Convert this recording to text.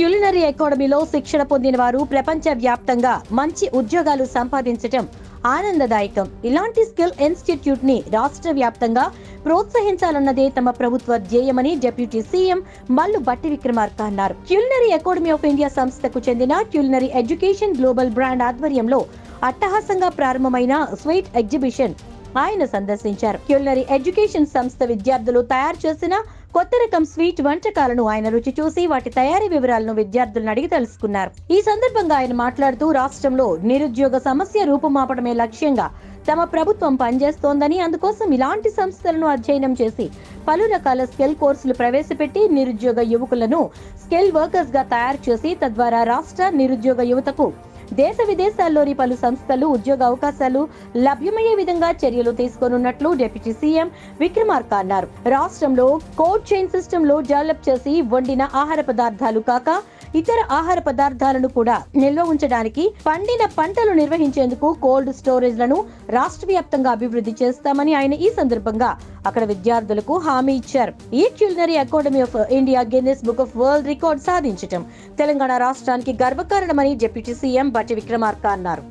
Culinary అకాడమీలో శిక్షణ పొందిన వారు ప్రపంచ వ్యాప్తంగా మంచి ఉద్యోగాలు సంపాదించటం ఆనందదాయకం. ఇలాంటి స్కిల్ ఇన్స్టిట్యూట్ని రాష్ట్ర వ్యాప్తంగా ప్రోత్సహించాలన్నదే తమ ప్రభుత్వ ధ్యేయమని డిప్యూటీ సీఎం మల్లు బట్టి విక్రమార్క అన్నారు. క్యులినరీ అకాడమీ ఆఫ్ ఇండియా సంస్థకు చెందిన క్యులినరీ ఎడ్యుకేషన్ గ్లోబల్ బ్రాండ్ ఆధ్వర్యంలో అట్టహాసంగా ప్రారంభమైన స్వీట్ ఎగ్జిబిషన్ ఆయన సందర్శించారు. క్యులినరీ ఎడ్యుకేషన్ సంస్థ విద్యార్థులు తయారు చేసిన కొత్త రకం స్వీట్ వంటకాలను ఆయన రుచి చూసి వాటి తయారీ వివరాలను విద్యార్థులను అడిగి తెలుసుకున్నారు. ఈ సందర్భంగా ఆయన మాట్లాడుతూ రాష్ట్రంలో నిరుద్యోగ సమస్య రూపుమాపడమే లక్ష్యంగా తమ ప్రభుత్వం పనిచేస్తోందని అందుకోసం ఇలాంటి సంస్థలను అధ్యయనం చేసి పలు రకాల స్కిల్ కోర్సులు ప్రవేశపెట్టి నిరుద్యోగ యువకులను స్కిల్ వర్కర్స్గా తయారు చేసి తద్వారా రాష్ట్ర నిరుద్యోగ యువతకు దేశ విదేశాల్లోని పలు సంస్థలు ఉద్యోగ అవకాశాలు లభ్యమయ్యే విధంగా చర్యలు తీసుకోనున్నట్లు డిప్యూటీ సీఎం విక్రమార్క అన్నారు. రాష్ట్రంలో కోల్డ్ చైన్ సిస్టమ్లో డెవలప్ చేసి వండిన ఆహార పదార్థాలు కాక ఇతర ఆహార పదార్థాలను కూడా నిల్వ ఉంచడానికి పండిన పంటలు నిర్వహించేందుకు కోల్డ్ స్టోరేజ్లను రాష్ట్ర వ్యాప్తంగా అభివృద్ధి చేస్తామని ఆయన ఈ సందర్భంగా అక్కడ విద్యార్థులకు హామీ ఇచ్చారు. ఈ culinary academy of India Guinness book of world record సాధించటం తెలంగాణ రాష్ట్రానికి గర్వకారణమని డిప్యూటీ సీఎం బట్టి విక్రమార్క అన్నారు.